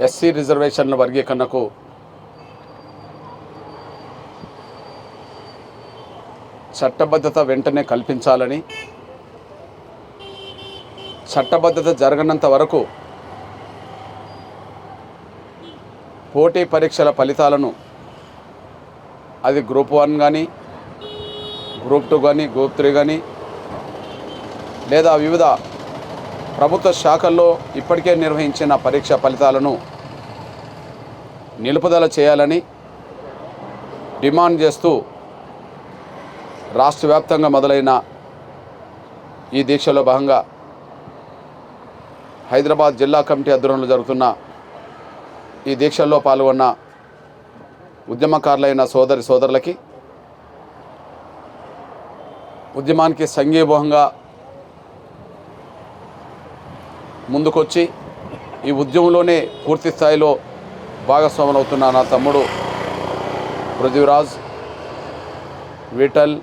SC రిజర్వేషన్ల వర్గీకరణకు చట్టబద్ధత వెంటనే కల్పించాలని చట్టబద్ధత జరగనంత వరకు పోటీ పరీక్షల ఫలితాలను అది గ్రూప్ వన్ కానీ గ్రూప్ టూ కానీ గ్రూప్ త్రీ కానీ లేదా వివిధ ప్రభుత్వ శాఖల్లో ఇప్పటికే నిర్వహించిన పరీక్ష ఫలితాలను నిలుపుదల చేయాలని డిమాండ్ చేస్తూ రాష్ట్ర వ్యాప్తంగా మొదలైన ఈ దీక్షలో భాగంగా హైదరాబాద్ జిల్లా కమిటీ ఆధ్వర్యంలో జరుగుతున్న ఈ దీక్షల్లో పాల్గొన్న ఉద్యమకారులైన సోదరి సోదరులకి ఉద్యమానికి సంఘీభావంగా ముందుకొచ్చి ఈ ఉద్యమంలోనే పూర్తి స్థాయిలో భాగస్వాములవుతున్న నా తమ్ముడు పృథ్వీరాజ్ విఠల్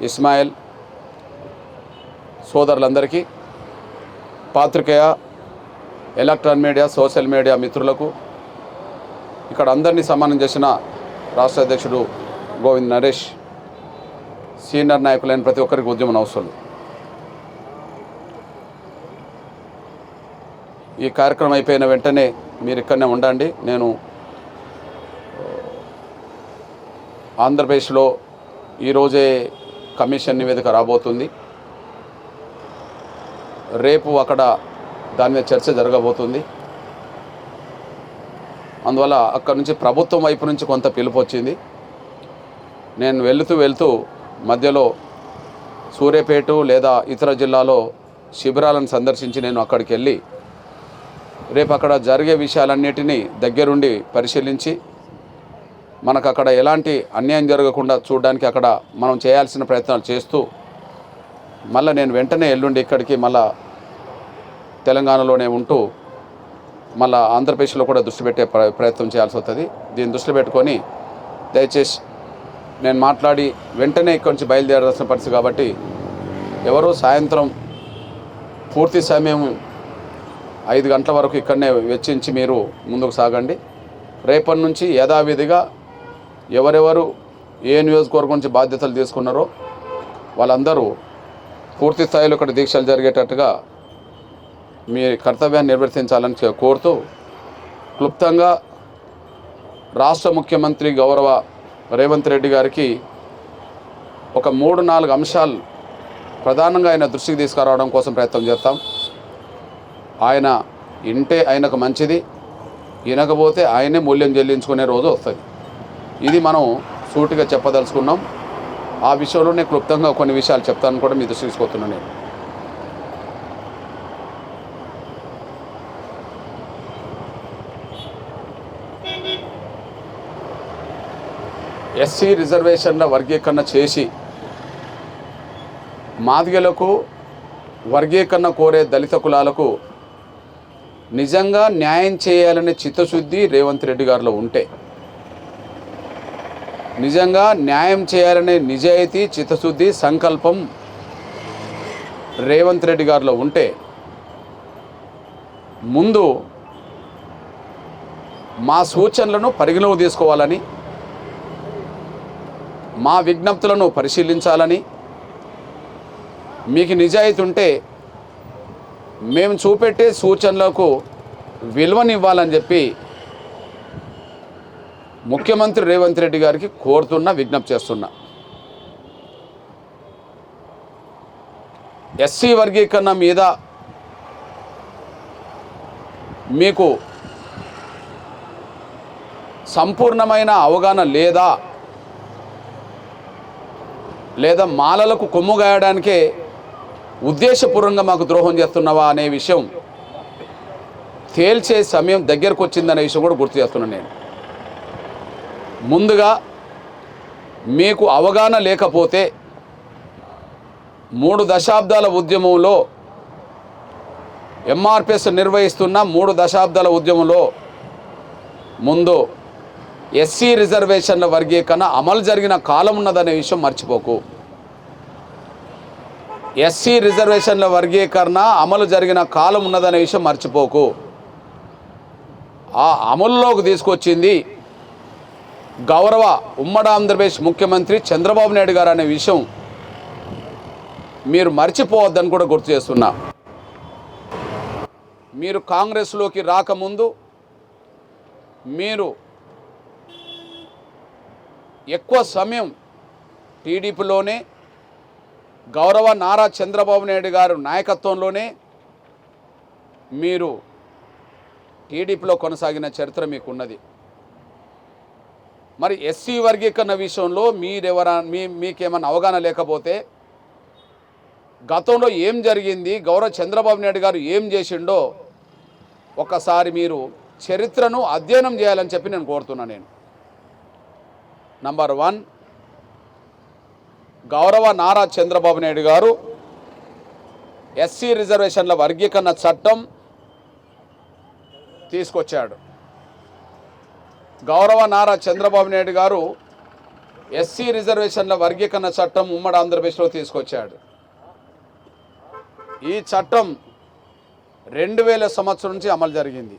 ఇస్మాయిల్ సోదరులందరికీ పాత్రికేయ ఎలక్ట్రాన్ మీడియా సోషల్ మీడియా మిత్రులకు ఇక్కడ అందరినీ సమానం చేసిన రాష్ట్ర అధ్యక్షుడు గోవింద్ నరేష్ సీనియర్ నాయకులైన ప్రతి ఒక్కరికి ఉద్యమం అవసరం ఈ కార్యక్రమం అయిపోయిన వెంటనే మీరు ఇక్కడనే ఉండండి. నేను ఆంధ్రప్రదేశ్లో ఈరోజే కమిషన్ నివేదిక రాబోతుంది. రేపు అక్కడ దాని మీద చర్చ జరగబోతుంది. అందువల్ల అక్కడ నుంచి ప్రభుత్వం వైపు నుంచి కొంత పిలుపు వచ్చింది. నేను వెళుతూ వెళ్తూ మధ్యలో సూర్యాపేట లేదా ఇతర జిల్లాలో శిబిరాలను సందర్శించి నేను అక్కడికి వెళ్ళి రేపు అక్కడ జరిగే విషయాలన్నిటినీ దగ్గరుండి పరిశీలించి మనకు అక్కడ ఎలాంటి అన్యాయం జరగకుండా చూడడానికి అక్కడ మనం చేయాల్సిన ప్రయత్నాలు చేస్తూ మళ్ళీ నేను వెంటనే ఎల్లుండి ఇక్కడికి మళ్ళా తెలంగాణలోనే ఉంటూ మళ్ళా ఆంధ్రప్రదేశ్లో కూడా దృష్టి పెట్టే ప్ర- ప్రయత్నం చేయాల్సి వస్తుంది దీన్ని దృష్టిలో పెట్టుకొని దయచేసి నేను మాట్లాడి వెంటనే ఇక్కడి నుంచి బయలుదేరాల్సిన పరిస్థితి కాబట్టి ఎవరో సాయంత్రం పూర్తి సమయం ఐదు గంటల వరకు ఇక్కడనే వెచ్చించి మీరు ముందుకు సాగండి. రేపటి నుంచి యథావిధిగా ఎవరెవరు ఏ నియోజకవర్గం నుంచి బాధ్యతలు తీసుకున్నారో వాళ్ళందరూ పూర్తి స్థాయిలో ఇక్కడ దీక్షలు జరిగేటట్టుగా మీ కర్తవ్యాన్ని నిర్వర్తించాలని కోరుతూ క్లుప్తంగా రాష్ట్ర ముఖ్యమంత్రి గౌరవ రేవంత్ రెడ్డి గారికి ఒక మూడు నాలుగు అంశాలు ప్రధానంగా ఆయన దృష్టికి తీసుకురావడం కోసం ప్రయత్నం చేస్తాం. ఆయన ఇంటే ఆయనకు మంచిది వినకపోతే ఆయనే మూల్యం చెల్లించుకునే రోజు వస్తుంది. ఇది మనం సూటిగా చెప్పదలుచుకున్నాం. ఆ విషయంలోనే క్లుప్తంగా కొన్ని విషయాలు చెప్తాను కూడా మీ దృష్టి తీసుకొస్తున్నాను నేను. ఎస్సీ రిజర్వేషన్ల వర్గీకరణ చేసి మాదిగలకు వర్గీకరణ కోరే దళిత కులాలకు నిజంగా న్యాయం చేయాలనే చిత్తశుద్ధి రేవంత్ రెడ్డి గారిలో ఉంటే నిజంగా న్యాయం చేయాలనే నిజాయితీ చిత్తశుద్ధి సంకల్పం రేవంత్ రెడ్డి గారిలో ఉంటే ముందు మా సూచనలను పరిగణలోకి తీసుకోవాలని మా విజ్ఞప్తులను పరిశీలించాలని మీకు నిజాయితీ ఉంటే మేము చూపెట్టే సూచనలకు విలువనివ్వాలని చెప్పి ముఖ్యమంత్రి రేవంత్ రెడ్డి గారికి కోరుతున్నా విజ్ఞప్తి చేస్తున్నా. ఎస్సీ వర్గీకరణ మీద మీకు సంపూర్ణమైన అవగాహన లేదా లేదా మాలలకు కొమ్ము గాయడానికే ఉద్దేశపూర్వకంగా మాకు ద్రోహం చేస్తున్నావా అనే విషయం తేల్చే సమయం దగ్గరకు వచ్చిందనే విషయం కూడా గుర్తు చేస్తున్నాను నేను. ముందుగా మీకు అవగాహన లేకపోతే మూడు దశాబ్దాల ఉద్యమంలో ఎంఆర్పిఎస్ నిర్వహిస్తున్న మూడు దశాబ్దాల ఉద్యమంలో ముందు ఎస్సీ రిజర్వేషన్ల వర్గీకరణ అమలు జరిగిన కాలం ఉన్నదనే విషయం మర్చిపోకు. ఎస్సీ రిజర్వేషన్ల వర్గీకరణ అమలు జరిగిన కాలం ఉన్నదనే విషయం మర్చిపోకు. ఆ అమలులోకి తీసుకొచ్చింది గౌరవ ఉమ్మడి ఆంధ్రప్రదేశ్ ముఖ్యమంత్రి చంద్రబాబు నాయుడు గారు అనే విషయం మీరు మర్చిపోవద్దని కూడా గుర్తు చేస్తున్నా. మీరు కాంగ్రెస్లోకి రాకముందు మీరు ఎక్కువ సమయం టీడీపీలోనే గౌరవ నారా చంద్రబాబు నాయుడు గారు నాయకత్వంలోనే మీరు టీడీపీలో కొనసాగిన చరిత్ర మీకున్నది. మరి ఎస్సీ వర్గీకరణ విషయంలో మీరెవరా మీ మీకేమన్నా అవగాహన లేకపోతే గతంలో ఏం జరిగింది గౌరవ చంద్రబాబు నాయుడు గారు ఏం చేసిండో ఒకసారి మీరు చరిత్రను అధ్యయనం చేయాలని చెప్పి నేను కోరుతున్నా నేను. నంబర్ వన్ గౌరవ నారా చంద్రబాబు నాయుడు గారు ఎస్సీ రిజర్వేషన్ల వర్గీకరణ చట్టం తీసుకొచ్చాడు. గౌరవ నారా చంద్రబాబు నాయుడు గారు ఎస్సీ రిజర్వేషన్ల వర్గీకరణ చట్టం ఉమ్మడి ఆంధ్రప్రదేశ్లో తీసుకొచ్చాడు. ఈ చట్టం రెండు వేల సంవత్సరం నుంచి అమలు జరిగింది.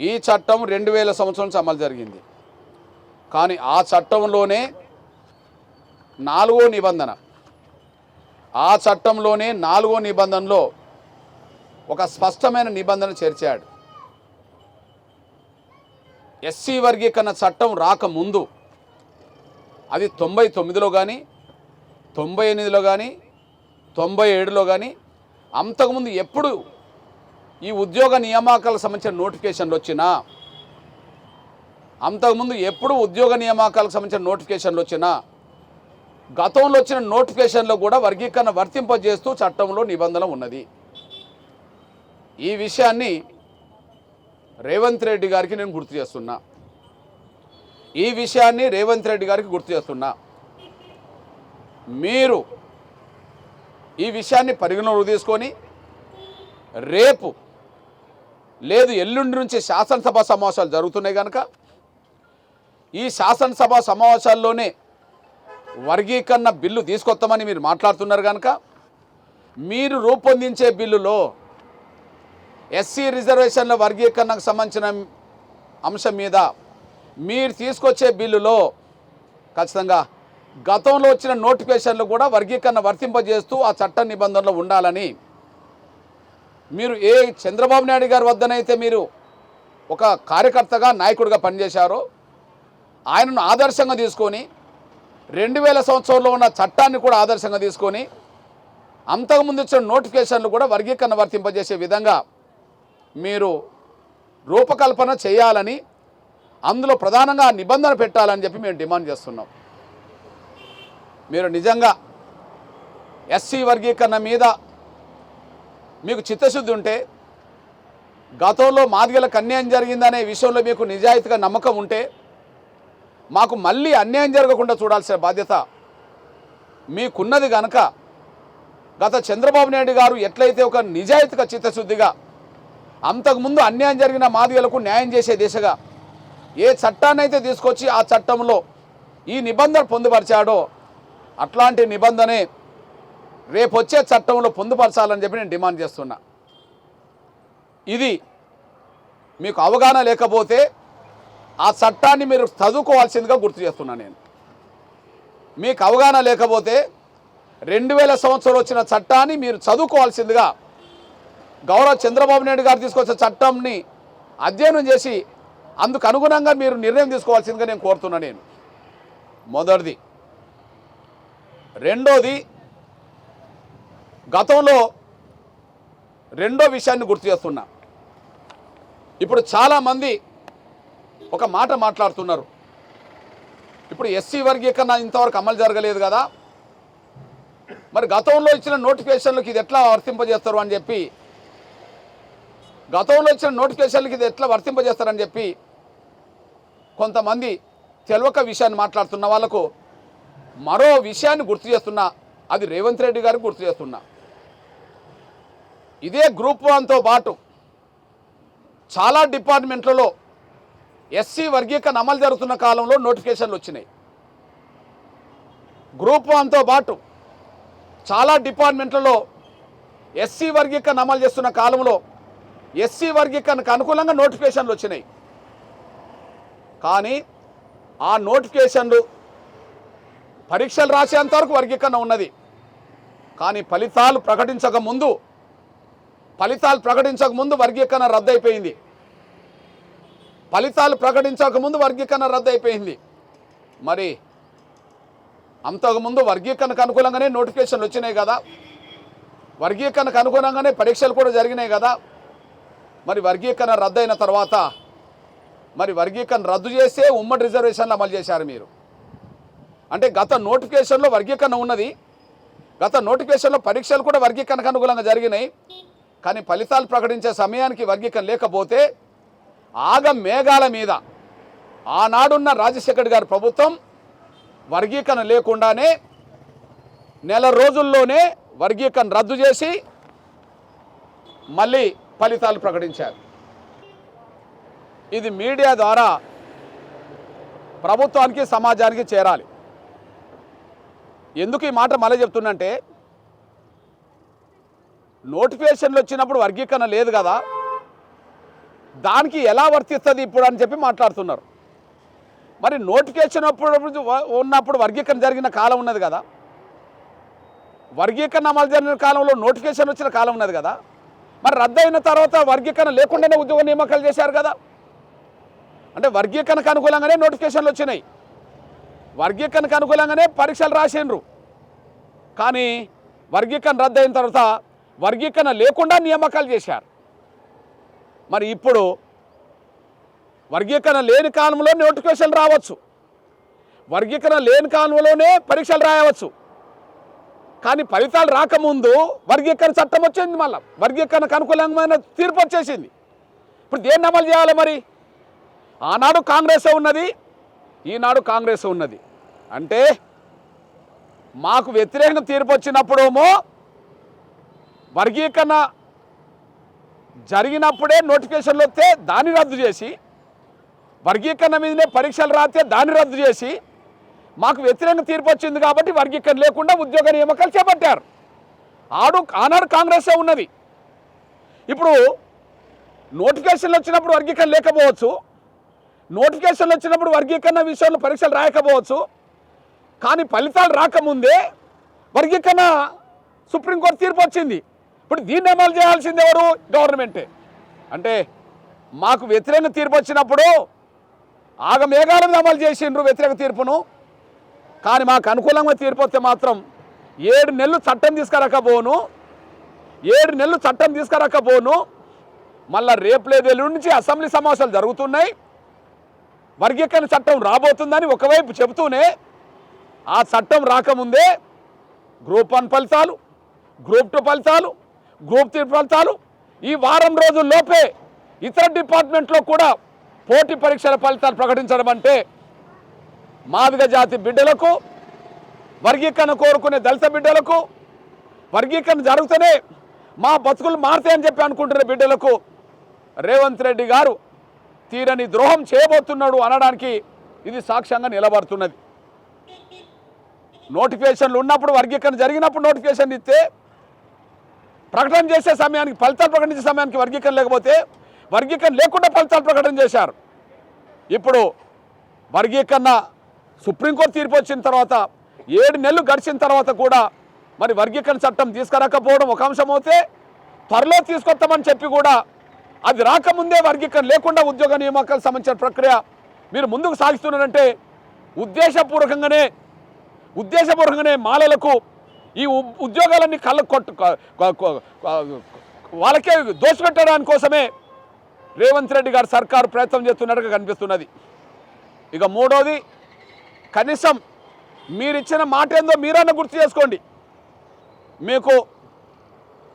ఈ చట్టం రెండు వేల సంవత్సరం నుంచి అమలు జరిగింది. కానీ ఆ చట్టంలోనే నాలుగో నిబంధన. ఆ చట్టంలోనే నాలుగో నిబంధనలో ఒక స్పష్టమైన నిబంధన చేర్చాడు. ఎస్సీ వర్గీకరణ చట్టం రాకముందు అది తొంభై తొమ్మిదిలో కానీ తొంభై ఎనిమిదిలో కానీ తొంభై ఏడులో కానీ అంతకుముందు ఎప్పుడు ఈ ఉద్యోగ నియామకాలకు సంబంధించిన నోటిఫికేషన్లు వచ్చినా అంతకుముందు ఎప్పుడు ఉద్యోగ నియామకాలకు సంబంధించిన నోటిఫికేషన్లు వచ్చినా గతంలో వచ్చిన నోటిఫికేషన్లో కూడా వర్గీకరణ వర్తింపజేస్తూ చట్టంలో నిబంధన ఉన్నది. ఈ విషయాన్ని రేవంత్ రెడ్డి గారికి నేను గుర్తు చేస్తున్నా. ఈ విషయాన్ని రేవంత్ రెడ్డి గారికి గుర్తు చేస్తున్నా. మీరు ఈ విషయాన్ని పరిగణలోకి తీసుకొని రేపు లేదు ఎల్లుండి నుంచి శాసనసభ సమావేశాలు జరుగుతున్నాయి కనుక ఈ శాసనసభ సమావేశాల్లోనే వర్గీకరణ బిల్లు తీసుకొస్తామని మీరు మాట్లాడుతున్నారు కనుక మీరు రూపొందించే బిల్లులో ఎస్సీ రిజర్వేషన్ల వర్గీకరణకు సంబంధించిన అంశం మీద మీరు తీసుకొచ్చే బిల్లులో ఖచ్చితంగా గతంలో వచ్చిన నోటిఫికేషన్లు కూడా వర్గీకరణ వర్తింపజేస్తూ ఆ చట్ట నిబంధనలు ఉండాలని మీరు ఏ చంద్రబాబు నాయుడు గారి వద్దనైతే మీరు ఒక కార్యకర్తగా నాయకుడిగా పనిచేశారో ఆయనను ఆదర్శంగా తీసుకొని రెండు వేల సంవత్సరంలో ఉన్న చట్టాన్ని కూడా ఆదర్శంగా తీసుకొని అంతకుముందు వచ్చిన నోటిఫికేషన్లు కూడా వర్గీకరణ వర్తింపజేసే విధంగా మీరు రూపకల్పన చేయాలని అందులో ప్రధానంగా నిబంధన పెట్టాలని చెప్పి మేము డిమాండ్ చేస్తున్నాం. మీరు నిజంగా ఎస్సీ వర్గీకరణ మీద మీకు చిత్తశుద్ధి ఉంటే గతంలో మాదిగల అన్యాయం జరిగిందనే విషయంలో మీకు నిజాయితీగా నమ్మకం ఉంటే మాకు మళ్ళీ అన్యాయం జరగకుండా చూడాల్సిన బాధ్యత మీకున్నది కనుక గత చంద్రబాబు నాయుడు గారు ఎట్లయితే ఒక నిజాయితీగా చిత్తశుద్ధిగా అంతకుముందు అన్యాయం జరిగిన మాదిగలకు న్యాయం చేసే దిశగా ఏ చట్టాన్నైతే తీసుకొచ్చి ఆ చట్టంలో ఈ నిబంధన పొందుపరిచాడో అట్లాంటి నిబంధనే రేపు వచ్చే చట్టంలో పొందుపరచాలని చెప్పి నేను డిమాండ్ చేస్తున్నా. ఇది మీకు అవగాహన లేకపోతే ఆ చట్టాన్ని మీరు చదువుకోవాల్సిందిగా గుర్తు చేస్తున్నా నేను. మీకు అవగాహన లేకపోతే రెండు వేల సంవత్సరం వచ్చిన చట్టాన్ని మీరు చదువుకోవాల్సిందిగా గౌరవ చంద్రబాబు నాయుడు గారు తీసుకొచ్చే చట్టంని అధ్యయనం చేసి అందుకు అనుగుణంగా మీరు నిర్ణయం తీసుకోవాల్సిందిగా నేను కోరుతున్నా నేను. మొదటిది. రెండోది గతంలో రెండో విషయాన్ని గుర్తు చేస్తున్నా. ఇప్పుడు చాలామంది ఒక మాట మాట్లాడుతున్నారు. ఇప్పుడు ఎస్సీ వర్గీకరణ ఇంతవరకు అమలు జరగలేదు కదా. మరి గతంలో ఇచ్చిన నోటిఫికేషన్లకు ఇది ఎట్లా వర్తింపజేస్తారు అని చెప్పి గతంలో ఇచ్చిన నోటిఫికేషన్లకు ఇది ఎట్లా వర్తింపజేస్తారని చెప్పి కొంతమంది తెలియక విషయాన్ని మాట్లాడుతున్న వాళ్ళకు మరో విషయాన్ని గుర్తు చేస్తున్నా అది రేవంత్ రెడ్డి గారికి గుర్తు చేస్తున్నా. ఇదే గ్రూప్ వన్తో పాటు చాలా డిపార్ట్మెంట్లలో ఎస్సీ వర్గీకరణ అమలు జరుగుతున్న కాలంలో నోటిఫికేషన్లు వచ్చినాయి. గ్రూప్ వన్తో పాటు చాలా డిపార్ట్మెంట్లలో ఎస్సీ వర్గీకరణ అమలు చేస్తున్న కాలంలో ఎస్సీ వర్గీకరణకు అనుకూలంగా నోటిఫికేషన్లు వచ్చినాయి. కానీ ఆ నోటిఫికేషన్లు పరీక్షలు రాసేంతవరకు వర్గీకరణ ఉన్నది. కానీ ఫలితాలు ప్రకటించక ముందు ఫలితాలు ప్రకటించక ముందు వర్గీకరణ రద్దయిపోయింది. ఫలితాలు ప్రకటించక ముందు వర్గీకరణ రద్దయిపోయింది. మరి అంతకుముందు వర్గీకరణకు అనుకూలంగానే నోటిఫికేషన్లు వచ్చినాయి కదా. వర్గీకరణకు అనుగుణంగానే పరీక్షలు కూడా జరిగినాయి కదా. మరి వర్గీకరణ రద్దయిన తర్వాత మరి వర్గీకరణ రద్దు చేసే ఉమ్మడి రిజర్వేషన్లు అమలు చేశారు మీరు. అంటే గత నోటిఫికేషన్లో వర్గీకరణ ఉన్నది. గత నోటిఫికేషన్లో పరీక్షలు కూడా వర్గీకరణకు అనుకూలంగా జరిగినాయి. కానీ ఫలితాలు ప్రకటించే సమయానికి వర్గీకరణ లేకపోతే ఆగ మేఘాల మీద. ఆనాడున్న రాజశేఖర్ గారి ప్రభుత్వం వర్గీకరణ లేకుండానే నెల రోజుల్లోనే వర్గీకరణ రద్దు చేసి మళ్ళీ ఫలితాలు ప్రకటించారు. ఇది మీడియా ద్వారా ప్రభుత్వానికి సమాజానికి చేరాలి. ఎందుకు ఈ మాట మళ్ళీ చెప్తున్నంటే నోటిఫికేషన్లు వచ్చినప్పుడు వర్గీకరణ లేదు కదా. దానికి ఎలా వర్తిస్తుంది ఇప్పుడు అని చెప్పి మాట్లాడుతున్నారు. మరి నోటిఫికేషన్ అప్పుడు ఉన్నప్పుడు వర్గీకరణ జరిగిన కాలం ఉన్నది కదా. వర్గీకరణ అమలు జరిగిన కాలంలో నోటిఫికేషన్ వచ్చిన కాలం ఉన్నది కదా. మరి రద్దు అయిన తర్వాత వర్గీకరణ లేకుండానే ఉద్యోగ నియామకాలు చేశారు కదా. అంటే వర్గీకరణకు అనుకూలంగానే నోటిఫికేషన్లు వచ్చినాయి. వర్గీకరణకు అనుకూలంగానే పరీక్షలు రాసిండ్రు. కానీ వర్గీకరణ రద్దు అయిన తర్వాత వర్గీకరణ లేకుండా నియామకాలు చేశారు. మరి ఇప్పుడు వర్గీకరణ లేని కాలంలో నోటిఫికేషన్ రావచ్చు. వర్గీకరణ లేని కాలంలోనే పరీక్షలు రాయవచ్చు. కానీ ఫలితాలు రాకముందు వర్గీకరణ చట్టం వచ్చింది మళ్ళీ. వర్గీకరణకు అనుకూలమైన తీర్పు వచ్చేసింది. ఇప్పుడు దేన్ని అమలు చేయాలి మరి? ఆనాడు కాంగ్రెస్ ఉన్నది ఈనాడు కాంగ్రెస్ ఉన్నది. అంటే మాకు వ్యతిరేకంగా తీర్పు వచ్చినప్పుడేమో వర్గీకరణ జరిగినప్పుడే నోటిఫికేషన్లు వస్తే దాన్ని రద్దు చేసి వర్గీకరణ మీదనే పరీక్షలు రాస్తే దాన్ని రద్దు చేసి మాకు వ్యతిరేకంగా తీర్పు వచ్చింది కాబట్టి వర్గీకరణ లేకుండా ఉద్యోగ నియామకాలు చేపట్టారు. ఆడు ఆనాడు కాంగ్రెసే ఉన్నది. ఇప్పుడు నోటిఫికేషన్లు వచ్చినప్పుడు వర్గీకరణ లేకపోవచ్చు నోటిఫికేషన్లు వచ్చినప్పుడు వర్గీకరణ విషయంలో పరీక్షలు రాయకపోవచ్చు కానీ ఫలితాలు రాకముందే వర్గీకరణ సుప్రీంకోర్టు తీర్పు వచ్చింది. ఇప్పుడు దీన్ని అమలు చేయాల్సింది ఎవరు? గవర్నమెంటే అంటే మాకు వ్యతిరేక తీర్పు వచ్చినప్పుడు ఆగ మీద అమలు చేసిండ్రు వ్యతిరేక తీర్పును. కానీ మాకు అనుకూలంగా తీర్పు వస్తే మాత్రం ఏడు నెలలు చట్టం తీసుకురాకపోను ఏడు నెలలు చట్టం తీసుకురాకపోను మళ్ళా రేపు లేదు ఎల్లుండి నుంచి అసెంబ్లీ సమావేశాలు జరుగుతున్నాయి. వర్గీకరణ చట్టం రాబోతుందని ఒకవైపు చెబుతూనే ఆ చట్టం రాకముందే గ్రూప్ వన్ ఫలితాలు గ్రూప్ టూ ఫలితాలు గ్రూప్ త్రీ ఫలితాలు ఈ వారం రోజుల్లోపే ఇతర డిపార్ట్మెంట్లో కూడా పోటీ పరీక్షల ఫలితాలు ప్రకటించడం అంటే మాదిగ జాతి బిడ్డలకు వర్గీకరణ కోరుకునే దళిత బిడ్డలకు వర్గీకరణ జరుగుతూనే మా బతుకులు మారుతాయని చెప్పి అనుకుంటున్న బిడ్డలకు రేవంత్ రెడ్డి గారు తీరని ద్రోహం చేయబోతున్నాడు అనడానికి ఇది సాక్ష్యంగా నిలబడుతున్నది. నోటిఫికేషన్లు ఉన్నప్పుడు వర్గీకరణ జరిగినప్పుడు నోటిఫికేషన్ ఇస్తే ప్రకటన చేసే సమయానికి ఫలితాలు ప్రకటించే సమయానికి వర్గీకరణ లేకపోతే వర్గీకరణ లేకుండా ఫలితాలు ప్రకటన చేశారు. ఇప్పుడు వర్గీకరణ సుప్రీంకోర్టు తీర్పు వచ్చిన తర్వాత ఏడు నెలలు గడిచిన తర్వాత కూడా మరి వర్గీకరణ చట్టం తీసుకురాకపోవడం ఒక అంశం అయితే త్వరలో తీసుకొస్తామని చెప్పి కూడా అది రాకముందే వర్గీకరణ లేకుండా ఉద్యోగ నియామకాలకు సంబంధించిన ప్రక్రియ మీరు ముందుకు సాగిస్తున్నారంటే ఉద్దేశపూర్వకంగానే ఉద్దేశపూర్వకంగానే మాలలకు ఈ ఉ- ఉద్యోగాలన్నీ కళ్ళ కొట్టు వాళ్ళకే దోషపెట్టడానికి కోసమే రేవంత్ రెడ్డి గారు సర్కారు ప్రయత్నం చేస్తున్నట్టుగా కనిపిస్తున్నది. ఇక మూడోది కనీసం మీరిచ్చిన మాట ఏందో మీరన్నా గుర్తు చేసుకోండి. మీకు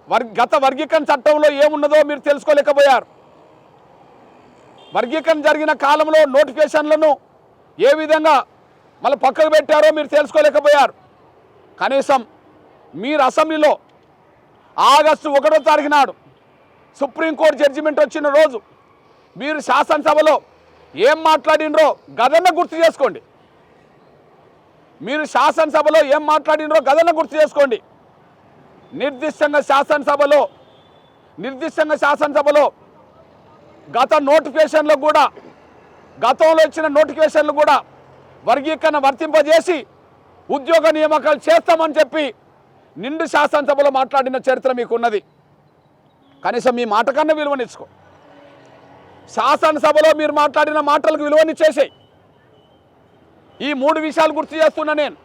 వర్ గత వర్గీకరణ చట్టంలో ఏమున్నదో మీరు తెలుసుకోలేకపోయారు. వర్గీకరణ జరిగిన కాలంలో నోటిఫికేషన్లను ఏ విధంగా మళ్ళీ పక్కకు పెట్టారో మీరు తెలుసుకోలేకపోయారు. కనీసం మీరు అసెంబ్లీలో ఆగస్టు ఒకటో తారీఖు నాడు సుప్రీంకోర్టు జడ్జిమెంట్ వచ్చిన రోజు మీరు శాసనసభలో ఏం మాట్లాడినరో గదన్న గుర్తు చేసుకోండి. మీరు శాసనసభలో ఏం మాట్లాడినరో గదన్న గుర్తు చేసుకోండి. నిర్దిష్టంగా శాసనసభలో నిర్దిష్టంగా శాసనసభలో గత నోటిఫికేషన్లో కూడా గతంలో ఇచ్చిన నోటిఫికేషన్లు కూడా వర్గీకరణ వర్తింపజేసి ఉద్యోగ నియామకాలు చేస్తామని చెప్పి నిండు శాసనసభలో మాట్లాడిన చరిత్ర మీకున్నది. కనీసం మీ మాట కన్నా విలువనిచ్చుకో శాసనసభలో మీరు మాట్లాడిన మాటలకు విలువనిచ్చేసాయి ఈ మూడు విషయాలు గుర్తు చేస్తున్నా నేను.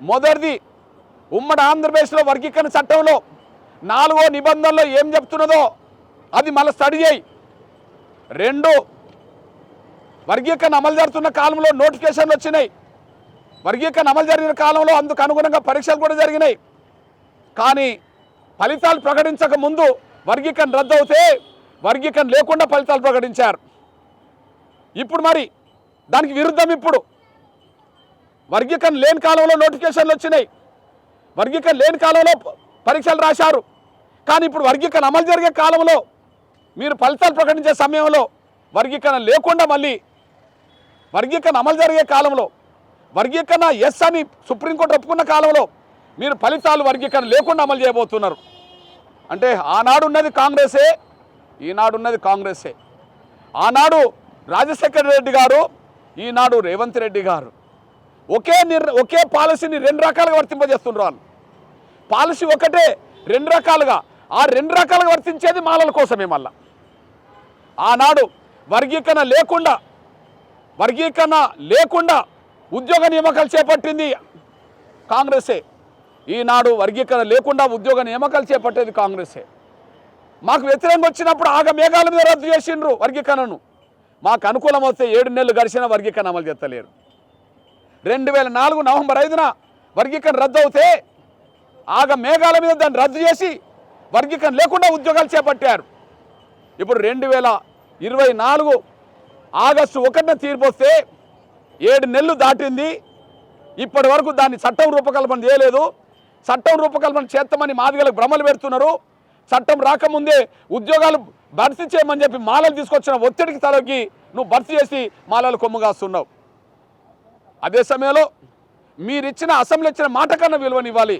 మొదటిది ఉమ్మడి ఆంధ్రప్రదేశ్లో వర్గీకరణ చట్టంలో నాలుగో నిబంధనలో ఏం చెప్తున్నదో అది మళ్ళీ స్టడీ చేయి. రెండు వర్గీకరణ అమలు జరుగుతున్న కాలంలో నోటిఫికేషన్లు వచ్చినాయి. వర్గీకరణ అమలు జరిగిన కాలంలో అందుకు అనుగుణంగా పరీక్షలు కూడా జరిగినాయి. కానీ ఫలితాలు ప్రకటించక ముందు వర్గీకరణ రద్దు అవుతే వర్గీకరణ లేకుండా ఫలితాలు ప్రకటించారు. ఇప్పుడు మరి దానికి విరుద్ధం ఇప్పుడు. వర్గీకరణ లేని కాలంలో నోటిఫికేషన్లు వచ్చినాయి. వర్గీకరణ లేని కాలంలో పరీక్షలు రాశారు. కానీ ఇప్పుడు వర్గీకరణ అమలు జరిగే కాలంలో మీరు ఫలితాలు ప్రకటించే సమయంలో వర్గీకరణ లేకుండా మళ్ళీ వర్గీకరణ అమలు జరిగే కాలంలో వర్గీకరణ ఎస్ అని సుప్రీంకోర్టు ఒప్పుకున్న కాలంలో మీరు ఫలితాలు వర్గీకరణ లేకుండా అమలు చేయబోతున్నారు. అంటే ఆనాడున్నది కాంగ్రెసే ఈనాడున్నది కాంగ్రెసే. ఆనాడు రాజశేఖర రెడ్డి గారు ఈనాడు రేవంత్ రెడ్డి గారు. ఒకే నిర్ ఒకే పాలసీని రెండు రకాలుగా వర్తింపజేస్తుండ్రు వాళ్ళు. పాలసీ ఒకటే రెండు రకాలుగా. ఆ రెండు రకాలుగా వర్తించేది మాలల కోసమే మళ్ళా. ఆనాడు వర్గీకరణ లేకుండా వర్గీకరణ లేకుండా ఉద్యోగ నియామకాలు చేపట్టింది కాంగ్రెసే. ఈనాడు వర్గీకరణ లేకుండా ఉద్యోగ నియామకాలు చేపట్టేది కాంగ్రెసే. మాకు వ్యతిరేకంగా వచ్చినప్పుడు ఆగ మేఘాల మీద రద్దు చేసిండ్రు వర్గీకరణను. మాకు అనుకూలం వస్తే ఏడు నెలలు గడిచిన వర్గీకరణ అమలు చేస్తలేరు. రెండు వేల నాలుగు నవంబర్ ఐదున వర్గీకరణ రద్దు అవుతే ఆగ మేఘాల మీద దాన్ని రద్దు చేసి వర్గీకరణ లేకుండా ఉద్యోగాలు చేపట్టారు. ఇప్పుడు రెండు వేల ఇరవై నాలుగు ఆగస్టు ఒకటిన తీర్పు వస్తే ఏడు నెలలు దాటింది. ఇప్పటి వరకు దాన్ని చట్టం రూపకల్పన చేయలేదు. చట్టం రూపకల్పన చేస్తామని మాదిగలకు భ్రమలు పెడుతున్నారు. చట్టం రాకముందే ఉద్యోగాలు భర్తీ చేయమని చెప్పి మాలలు తీసుకొచ్చిన ఒత్తిడికి తలొగ్గి నువ్వు భర్తీ చేసి మాలలు కొమ్ముగాస్తున్నావు అదే సమయంలో మీరిచ్చిన అసెంబ్లీ ఇచ్చిన మాట కన్నా విలువనివ్వాలి.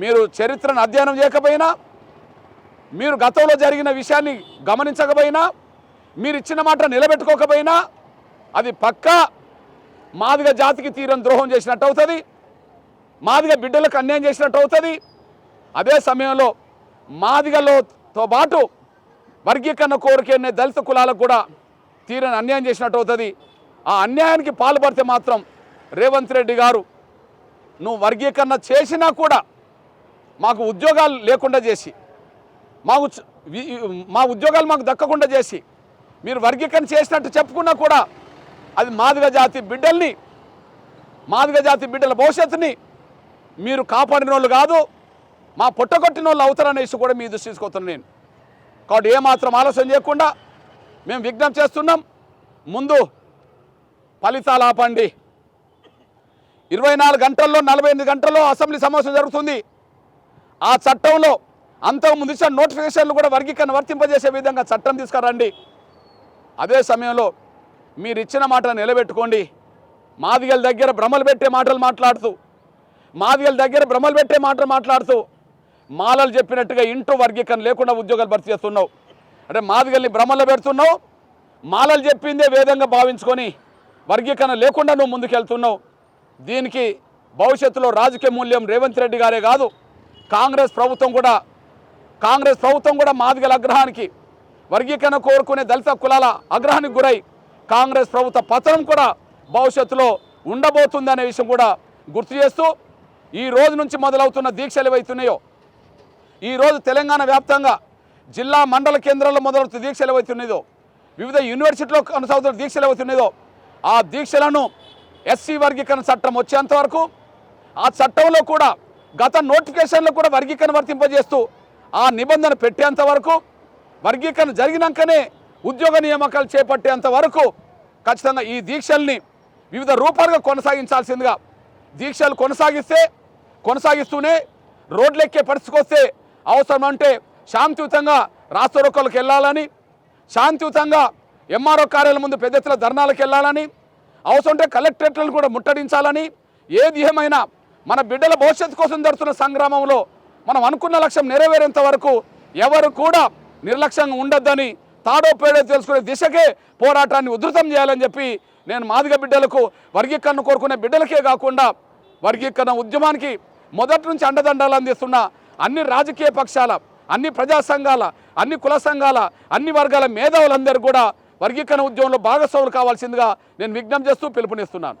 మీరు చరిత్రను అధ్యయనం చేయకపోయినా మీరు గతంలో జరిగిన విషయాన్ని గమనించకపోయినా మీరు ఇచ్చిన మాట నిలబెట్టుకోకపోయినా అది పక్కా మాదిగ జాతికి తీరం ద్రోహం చేసినట్టు అవుతుంది. మాదిగ బిడ్డలకు అన్యాయం చేసినట్టు అవుతుంది. అదే సమయంలో మాదిగలతో పాటు వర్గీకరణ కోరికనే దళిత కులాలకు కూడా తీరని అన్యాయం చేసినట్టు అవుతుంది. ఆ అన్యాయానికి పాల్పడితే మాత్రం రేవంత్ రెడ్డి గారు నువ్వు వర్గీకరణ చేసినా కూడా మాకు ఉద్యోగాలు లేకుండా చేసి మాకు మా ఉద్యోగాలు మాకు దక్కకుండా చేసి మీరు వర్గీకరణ చేసినట్టు చెప్పుకున్నా కూడా అది మాదిగ జాతి బిడ్డల్ని మాదిగ జాతి బిడ్డల భవిష్యత్తుని మీరు కాపాడిన వాళ్ళు కాదు మా పుట్టగొట్టిన వాళ్ళు అవుతారనేసి కూడా మీ దృష్టి తీసుకొస్తున్నాను నేను. కాబట్టి ఏమాత్రం ఆలస్యం చేయకుండా మేము విజ్ఞప్తి చేస్తున్నాం. ముందు ఫలితాలు ఆపండి. ఇరవై నాలుగు గంటల్లో నలభై ఎనిమిది గంటల్లో అసెంబ్లీ సమావేశం జరుగుతుంది. ఆ చట్టంలో అంతకుముందు ఇచ్చిన నోటిఫికేషన్లు కూడా వర్గీకరణ వర్తింపజేసే విధంగా చట్టం తీసుకురండి. అదే సమయంలో మీరు ఇచ్చిన మాట నిలబెట్టుకోండి. మాదిగల దగ్గర భ్రమలు పెట్టే మాటలు మాట్లాడుతూ మాదిగల దగ్గర భ్రమలు పెట్టే మాటలు మాట్లాడుతూ మాలలు చెప్పినట్టుగా ఇంటూ వర్గీకరణ లేకుండా ఉద్యోగాలు భర్తీ చేస్తున్నావు. అంటే మాదిగల్ని భ్రమల్లో పెడుతున్నావు మాలలు చెప్పిందే వేదంగా భావించుకొని వర్గీకరణ లేకుండా నువ్వు ముందుకెళ్తున్నావు. దీనికి భవిష్యత్తులో రాజకీయ మూల్యం రేవంత్ రెడ్డి గారే కాదు కాంగ్రెస్ ప్రభుత్వం కూడా కాంగ్రెస్ ప్రభుత్వం కూడా మాదిగల అగ్రహానికి వర్గీకరణ కోరుకునే దళిత కులాల అగ్రహానికి గురై కాంగ్రెస్ ప్రభుత్వ పతనం కూడా భవిష్యత్తులో ఉండబోతుంది అనే విషయం కూడా గుర్తు చేస్తూ ఈ రోజు నుంచి మొదలవుతున్న దీక్షలు ఏవైతున్నాయో ఈరోజు తెలంగాణ వ్యాప్తంగా జిల్లా మండల కేంద్రాల్లో మొదలవుతున్న దీక్షలు ఏవైతున్నాయో వివిధ యూనివర్సిటీలో కొనసాగుతున్న దీక్షలు ఏవైతున్నాయో ఆ దీక్షలను ఎస్సీ వర్గీకరణ చట్టం వచ్చేంత వరకు ఆ చట్టంలో కూడా గత నోటిఫికేషన్లో కూడా వర్గీకరణ వర్తింపజేస్తూ ఆ నిబంధన పెట్టేంత వరకు వర్గీకరణ జరిగినాకనే ఉద్యోగ నియామకాలు చేపట్టేంత వరకు ఖచ్చితంగా ఈ దీక్షల్ని వివిధ రూపాలుగా కొనసాగించాల్సిందిగా దీక్షలు కొనసాగిస్తే కొనసాగిస్తూనే రోడ్లెక్కే పరిస్థితికి వస్తే అవసరం అంటే శాంతియుతంగా రొక్కలకు వెళ్ళాలని శాంతియుతంగా ఎంఆర్ఓ కార్యాలయం ముందు పెద్ద ఎత్తున ధర్నాలకు వెళ్ళాలని అవసరం ఉంటే కలెక్టరేట్లను కూడా ముట్టడించాలని ఏది ఏమైనా మన బిడ్డల భవిష్యత్తు కోసం జరుగుతున్న సంగ్రామంలో మనం అనుకున్న లక్ష్యం నెరవేరేంత వరకు ఎవరు కూడా నిర్లక్ష్యంగా ఉండొద్దని తాడో పేడో తెలుసుకునే దిశకే పోరాటాన్ని ఉధృతం చేయాలని చెప్పి నేను మాదిగ బిడ్డలకు వర్గీకరణ కోరుకునే బిడ్డలకే కాకుండా వర్గీకరణ ఉద్యమానికి మొదటి నుంచి అండదండాలు అందిస్తున్న అన్ని రాజకీయ పక్షాల అన్ని ప్రజా సంఘాల అన్ని కుల సంఘాల అన్ని వర్గాల మేధావులందరూ కూడా వర్గీకరణ ఉద్యమంలో భాగస్వాములు కావాల్సిందిగా నేను విజ్ఞప్తి చేస్తూ పిలుపునిస్తున్నాను.